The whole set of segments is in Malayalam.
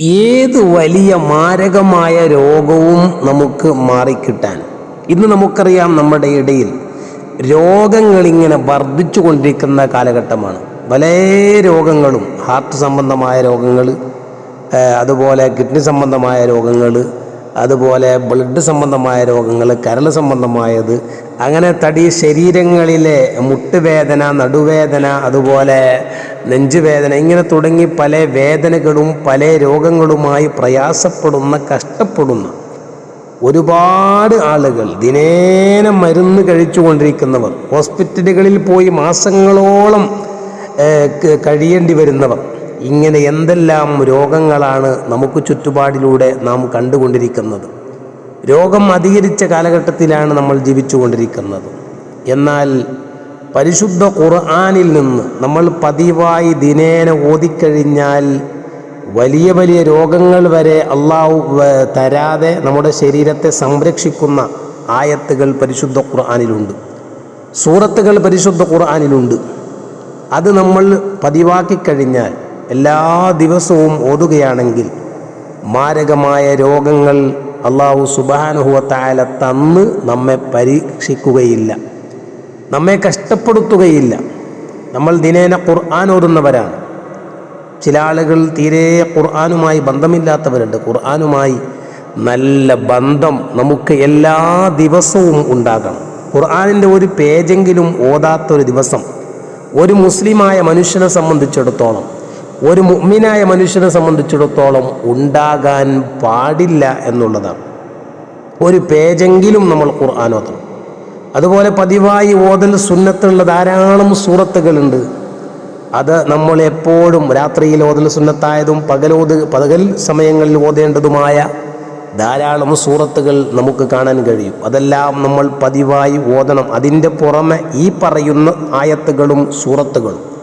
ഏത് വലിയ മാരകമായ രോഗവും നമുക്ക് മാറിക്കിട്ടാൻ. ഇന്ന് നമുക്കറിയാം നമ്മുടെ ഇടയിൽ രോഗങ്ങൾ ഇങ്ങനെ വർദ്ധിച്ചു കൊണ്ടിരിക്കുന്ന കാലഘട്ടമാണ്. പല രോഗങ്ങളും ഹാർട്ട് സംബന്ധമായ രോഗങ്ങൾ അതുപോലെ കിഡ്നി സംബന്ധമായ രോഗങ്ങൾ അതുപോലെ ബ്ലഡ് സംബന്ധമായ രോഗങ്ങൾ കരൾ സംബന്ധമായത് അങ്ങനെ തടി ശരീരങ്ങളിലെ മുട്ടുവേദന നടുവേദന അതുപോലെ നെഞ്ചുവേദന ഇങ്ങനെ തുടങ്ങി പല വേദനകളും പല രോഗങ്ങളുമായി പ്രയാസപ്പെടുന്ന കഷ്ടപ്പെടുന്ന ഒരുപാട് ആളുകൾ ദിനേന മരുന്ന് കഴിച്ചുകൊണ്ടിരിക്കുന്നവർ ഹോസ്പിറ്റലുകളിൽ പോയി മാസങ്ങളോളം കഴിയേണ്ടി വരുന്നവർ ഇങ്ങനെ എന്തെല്ലാം രോഗങ്ങളാണ് നമുക്ക് ചുറ്റുപാടിലൂടെ നാം കണ്ടുകൊണ്ടിരിക്കുന്നത്? രോഗം അധികരിച്ച കാലഘട്ടത്തിലാണ് നമ്മൾ ജീവിച്ചുകൊണ്ടിരിക്കുന്നത്. എന്നാൽ പരിശുദ്ധ ഖുർആാനിൽ നിന്ന് നമ്മൾ പതിവായി ദിനേന ഓതിക്കഴിഞ്ഞാൽ വലിയ വലിയ രോഗങ്ങൾ വരെ അള്ളാഹു തരാതെ നമ്മുടെ ശരീരത്തെ സംരക്ഷിക്കുന്ന ആയത്തുകൾ പരിശുദ്ധ ഖുർആാനിലുണ്ട്. സൂറത്തുകൾ പരിശുദ്ധ ഖുർആാനിലുണ്ട്. അത് നമ്മൾ പതിവാക്കി കഴിഞ്ഞാൽ എല്ലാ ദിവസവും ഓതുകയാണെങ്കിൽ മാരകമായ രോഗങ്ങൾ അള്ളാഹു സുബാനുഹുവത്തായ തന്ന് നമ്മെ പരീക്ഷിക്കുകയില്ല നമ്മെ കഷ്ടപ്പെടുത്തുകയില്ല. നമ്മൾ ദിനേന ഖുർആൻ ഓതുന്നവരാണ്. ചില ആളുകൾ തീരെ ഖുർആാനുമായി ബന്ധമില്ലാത്തവരുണ്ട്. ഖുർആാനുമായി നല്ല ബന്ധം നമുക്ക് എല്ലാ ദിവസവും ഉണ്ടാകണം. ഖുർആാനിന്റെ ഒരു പേജെങ്കിലും ഓതാത്തൊരു ദിവസം ഒരു മുസ്ലിമായ മനുഷ്യനെ സംബന്ധിച്ചിടത്തോളം ഒരു മുഗ്മിനായ മനുഷ്യനെ സംബന്ധിച്ചിടത്തോളം ഉണ്ടാകാൻ പാടില്ല എന്നുള്ളതാണ്. ഒരു പേജെങ്കിലും നമ്മൾ ഖുർആാനോത്തണം അതുപോലെ പതിവായി ഓതൽ സുന്നത്തുള്ള ധാരാളം സൂറത്തുകളുണ്ട്. അത് നമ്മൾ എപ്പോഴും രാത്രിയിൽ ഓതൽ സുന്നത്തായതും പകലോത് പകൽ സമയങ്ങളിൽ ഓതേണ്ടതുമായ ധാരാളം സൂറത്തുകൾ നമുക്ക് കാണാൻ കഴിയും. അതെല്ലാം നമ്മൾ പതിവായി ഓതണം. അതിന്റെ പുറമെ ഈ പറയുന്ന ആയത്തുകളും സൂറത്തുകളും.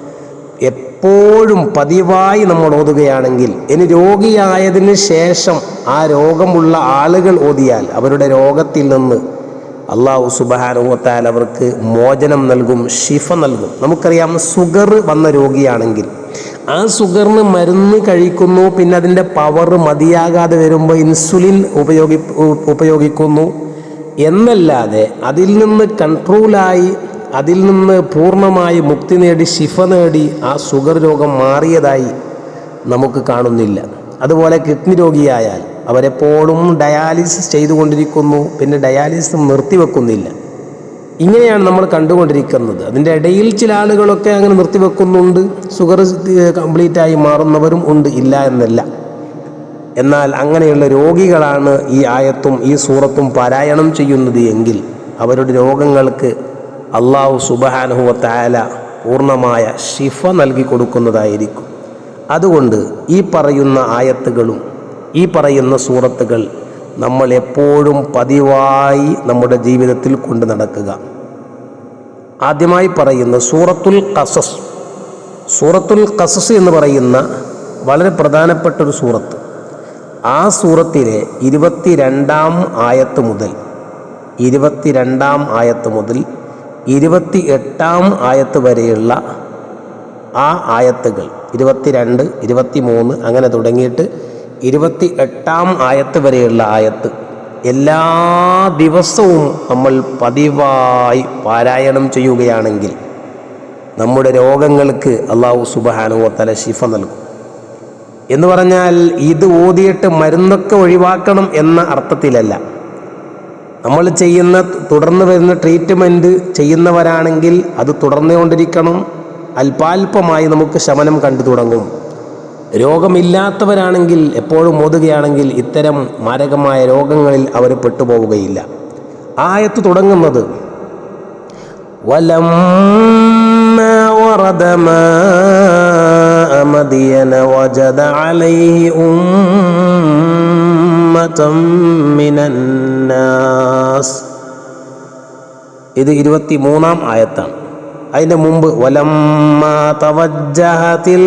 എപ്പോഴും പതിവായി നമ്മൾ ഓതുകയാണെങ്കിൽ ഇനി രോഗിയായതിന് ശേഷം ആ രോഗമുള്ള ആളുകൾ ഓതിയാൽ അവരുടെ രോഗത്തിൽ നിന്ന് അള്ളാഹു സുബാനുവത്താൽ അവർക്ക് മോചനം നൽകും ഷിഫ നൽകും. നമുക്കറിയാം സുഗർ വന്ന രോഗിയാണെങ്കിൽ ആ സുഗറിന് മരുന്ന് കഴിക്കുന്നു പിന്നെ അതിന്റെ പവർ മതിയാകാതെ വരുമ്പോൾ ഇൻസുലിൻ ഉപയോഗി ഉപയോഗിക്കുന്നു. എന്നല്ലാതെ അതിൽ നിന്ന് കൺട്രോളായി അതിൽ നിന്ന് പൂർണമായി മുക്തി നേടി ശിഫ നേടി ആ ഷുഗർ രോഗം മാറിയതായി നമുക്ക് കാണുന്നില്ല. അതുപോലെ കിഡ്നി രോഗിയായാൽ അവരെപ്പോഴും ഡയാലിസിസ് ചെയ്തുകൊണ്ടിരിക്കുന്നു പിന്നെ ഡയാലിസിസ് നിർത്തിവെക്കുന്നില്ല. ഇങ്ങനെയാണ് നമ്മൾ കണ്ടുകൊണ്ടിരിക്കുന്നത്. അതിന്റെ ഇടയിൽ ചില ആളുകളൊക്കെ അങ്ങനെ നിർത്തിവെക്കുന്നുണ്ട് ഷുഗർ കംപ്ലീറ്റ് ആയി മാറുന്നവരും ഉണ്ട് ഇല്ല എന്നല്ല. എന്നാൽ അങ്ങനെയുള്ള രോഗികളാണ് ഈ ആയത്തും ഈ സൂറത്തും പാരായണം ചെയ്യുന്നത് എങ്കിൽ അവരുടെ രോഗങ്ങൾക്ക് അള്ളാഹു സുബഹാനുഹുവത്തായാല പൂർണമായ ശിഫ നൽകി കൊടുക്കുന്നതായിരിക്കും. അതുകൊണ്ട് ഈ പറയുന്ന ആയത്തുകളും ഈ പറയുന്ന സൂറത്തുകൾ നമ്മൾ എപ്പോഴും പതിവായി നമ്മുടെ ജീവിതത്തിൽ കൊണ്ടു നടക്കുക. ആദ്യമായി പറയുന്ന സൂറത്തുൽ കസസ് സൂറത്തുൽ കസസ് എന്ന് പറയുന്ന വളരെ പ്രധാനപ്പെട്ട ഒരു സൂറത്ത്. ആ സൂറത്തിലെ ഇരുപത്തിരണ്ടാം ആയത്ത് മുതൽ ഇരുപത്തിരണ്ടാം ആയത്ത് മുതൽ ഇരുപത്തി എട്ടാം ആയത്ത് വരെയുള്ള ആ ആയത്തുകൾ ഇരുപത്തിരണ്ട് ഇരുപത്തി മൂന്ന് അങ്ങനെ തുടങ്ങിയിട്ട് ഇരുപത്തി എട്ടാം ആയത്ത് വരെയുള്ള ആയത്ത് എല്ലാ ദിവസവും നമ്മൾ പതിവായി പാരായണം ചെയ്യുകയാണെങ്കിൽ നമ്മുടെ രോഗങ്ങൾക്ക് അള്ളാഹു സുബഹാനുവത്തല ശിഫ നൽകും. എന്ന് പറഞ്ഞാൽ ഇത് ഓതിയിട്ട് മരുന്നൊക്കെ ഒഴിവാക്കണം എന്ന അർത്ഥത്തിലല്ല. നമ്മൾ ചെയ്യുന്ന തുടർന്ന് വരുന്ന ട്രീറ്റ്മെന്റ് ചെയ്യുന്നവരാണെങ്കിൽ അത് തുടർന്നുകൊണ്ടിരിക്കണം അല്പാൽപമായി നമുക്ക് ശമനം കണ്ടു തുടങ്ങും. രോഗമില്ലാത്തവരാണെങ്കിൽ എപ്പോഴും ഓതുകയാണെങ്കിൽ ഇത്തരം മാരകമായ രോഗങ്ങളിൽ അവർ പെട്ടുപോവുകയില്ല. ആയത്ത് തുടങ്ങുന്നത് വലം വജദ അലൈഹി ഉം أمة من الناس ഇത് ഇരുപത്തി മൂന്നാം ആയത്താണ് അതിൻ്റെ മുമ്പ് വലമ്മ തവജ്ജഹത്തിൽ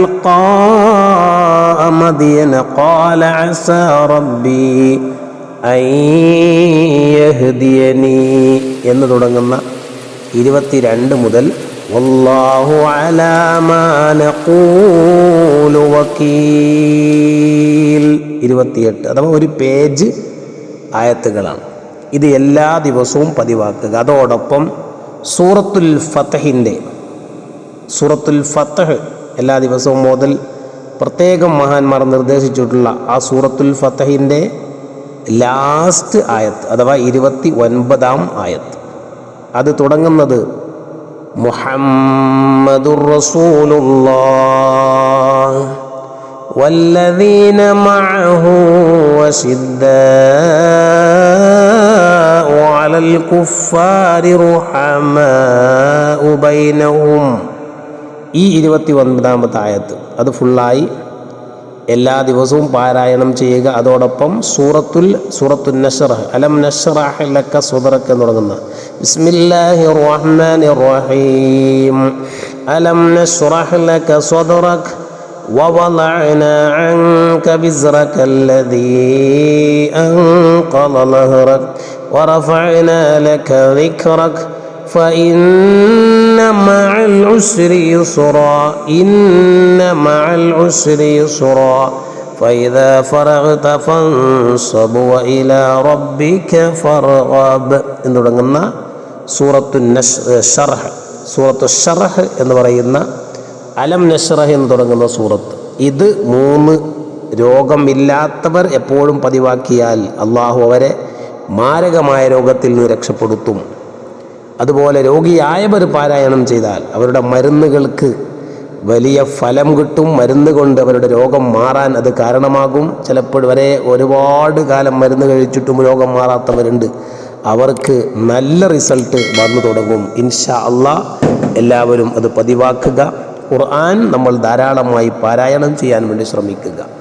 മദിയന قال عسى ربي أن يهديني എന്ന് തുടങ്ങുന്ന ഇരുപത്തിരണ്ട് മുതൽ വല്ലാഹു അലാ മാ നഖൂലു വക്കീൽ ഇരുപത്തിയെട്ട്. അഥവാ ഒരു പേജ് ആയത്തുകളാണ്. ഇത് എല്ലാ ദിവസവും പതിവാക്കുക. അതോടൊപ്പം സൂറത്തുൽ ഫത്തഹിന്റെ സൂറത്തുൽ ഫത്തഹ് എല്ലാ ദിവസവും മുതൽ പ്രത്യേകം മഹാന്മാർ നിർദ്ദേശിച്ചിട്ടുള്ള ആ സൂറത്തുൽ ഫത്തഹിന്റെ ലാസ്റ്റ് ആയത്ത് അഥവാ ഇരുപത്തി ഒൻപതാം ആയത്ത്. അത് തുടങ്ങുന്നത് മുഹമ്മദുർ റസൂലുള്ളാഹ്. والذين معه وشداء على الكفار رحماء بينهم ഈ ഇരുപത്തി ഒൻപതാമത്തെ ആയത്ത് അത് ഫുള്ളായി എല്ലാ ദിവസവും പാരായണം ചെയ്യുക അതോടൊപ്പം സൂറത്തുൽ സൂറത്തുൽ നഷറഹ് അലം നഷറഹ് ലക്ക സുദറക്ക് എന്ന് തുടങ്ങുന്ന ബിസ്മില്ലാഹി റഹ്മാനി റഹീം അലം നഷറഹ് ലക്ക സുദറക് ووضعنا عنك بزرك الذي أنقض ظهرك ورفعنا لك ذكرك فإن مع العسر يسرا إن مع العسر يسرا فإذا فرغت فانصب وإلى ربك فارغب എന്ന് തുടങ്ങുന്ന സൂറത്തു നഷ് ഷർഹ് സൂറത്തു ഷർഹ് എന്ന് പറയുന്ന അലം നഷ്റഹ് എന്ന് തുടങ്ങുന്ന സൂറത്ത്. ഇത് മൂന്ന് രോഗമില്ലാത്തവർ എപ്പോഴും പതിവാക്കിയാൽ അള്ളാഹു അവരെ മാരകമായ രോഗത്തിൽ നിന്ന് രക്ഷപ്പെടുത്തും. അതുപോലെ രോഗിയായവർ പാരായണം ചെയ്താൽ അവരുടെ മരുന്നുകൾക്ക് വലിയ ഫലം കിട്ടും. മരുന്ന് കൊണ്ട് അവരുടെ രോഗം മാറാൻ അത് കാരണമാകും. ചിലപ്പോൾ വരെ ഒരുപാട് കാലം മരുന്ന് കഴിച്ചിട്ടും രോഗം മാറാത്തവരുണ്ട്. അവർക്ക് നല്ല റിസൾട്ട് വന്നു തുടങ്ങും. ഇൻഷാ അള്ളാ എല്ലാവരും അത് പതിവാക്കുക. ഖുർആൻ നമ്മൾ ധാരാളമായി പാരായണം ചെയ്യാൻ വേണ്ടി ശ്രമിക്കുക.